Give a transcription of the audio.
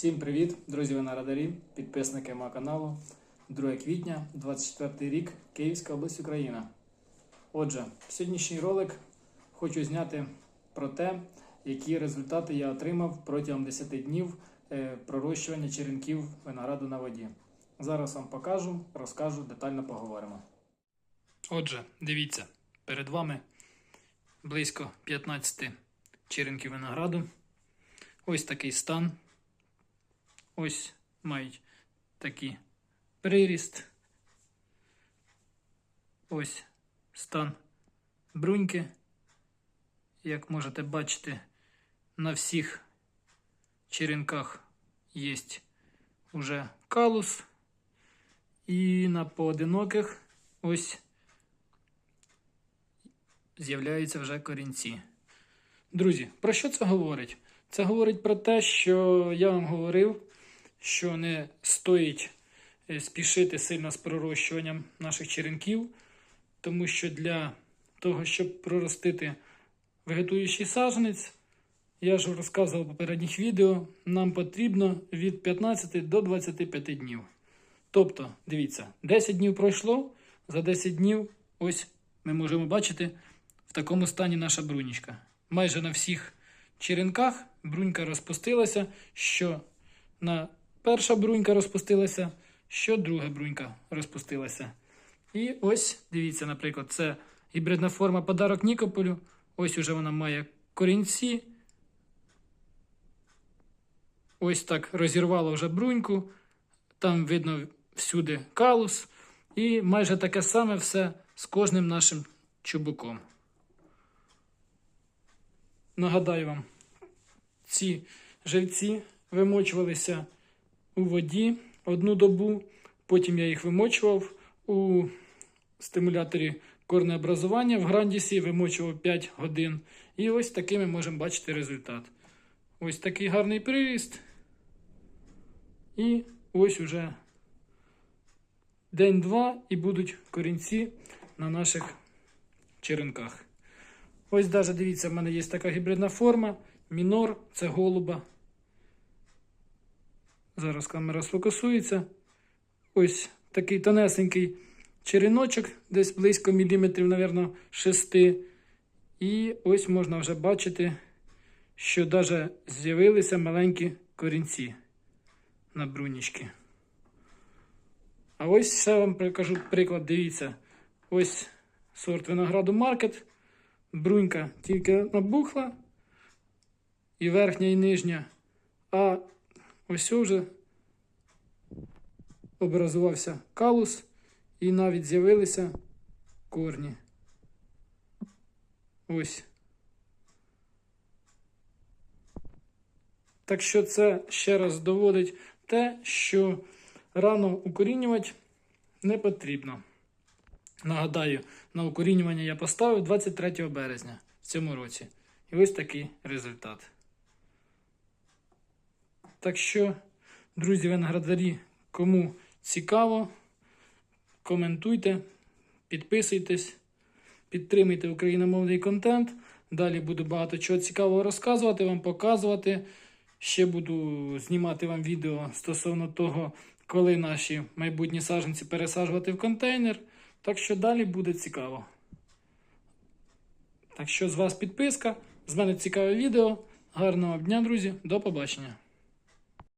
Всім привіт, друзі виноградарі, підписники мого каналу. 2 квітня, 24 рік, Київська область, Україна. Отже, сьогоднішній ролик хочу зняти про те, які результати я отримав протягом 10 днів е, пророщування черенків винограду на воді. Зараз вам покажу, розкажу, детально поговоримо. Отже, дивіться, перед вами близько 15 черенків винограду. Ось такий стан. Ось мають такий приріст. Ось стан бруньки. Як можете бачити, на всіх черенках є уже калус. І на поодиноких ось з'являються вже корінці. Друзі, про що це говорить? Це говорить про те, що я вам говорив, що не стоїть е, спішити сильно з пророщуванням наших черенків, тому що для того, щоб проростити вегетуючий саджанець, я ж розказував в попередніх відео, нам потрібно від 15 до 25 днів. Тобто, дивіться, 10 днів пройшло, за 10 днів ось ми можемо бачити в такому стані наша брунічка. Майже на всіх черенках брунька розпустилася, що на перша брунька розпустилася, що друга брунька розпустилася. І ось, дивіться, наприклад, це гібридна форма подарок Нікополю. Ось уже вона має корінці. Ось так розірвало вже бруньку. Там видно всюди калус. І майже таке саме все з кожним нашим чубуком. Нагадаю вам, ці живці вимочувалися у воді одну добу, потім я їх вимочував у стимуляторі корнеобразування в грандісі, вимочував 5 годин. І ось такий ми можемо бачити результат. Ось такий гарний приріст. І ось уже день-два і будуть корінці на наших черенках. Ось навіть дивіться, в мене є така гібридна форма. Мінор це голуба. Зараз камера сфокусується. Ось такий тонесенький череночок, десь близько міліметрів, мабуть, 6. І ось можна вже бачити, що навіть з'явилися маленькі корінці на брунічки. А ось ще вам покажу приклад, дивіться. Ось сорт винограду маркет. Брунька тільки набухла, і верхня, і нижня. А ось вже образувався калус, і навіть з'явилися корні. Ось. Так що це ще раз доводить те, що рано укорінювати не потрібно. Нагадаю, на укорінювання я поставив 23 березня в цьому році. І ось такий результат. Так що, друзі виноградарі, кому цікаво, коментуйте, підписуйтесь, підтримуйте україномовний контент. Далі буду багато чого цікавого розказувати, вам показувати. Ще буду знімати вам відео стосовно того, коли наші майбутні саджанці пересаджувати в контейнер. Так що далі буде цікаво. Так що з вас підписка, з мене цікаве відео. Гарного дня, друзі, до побачення.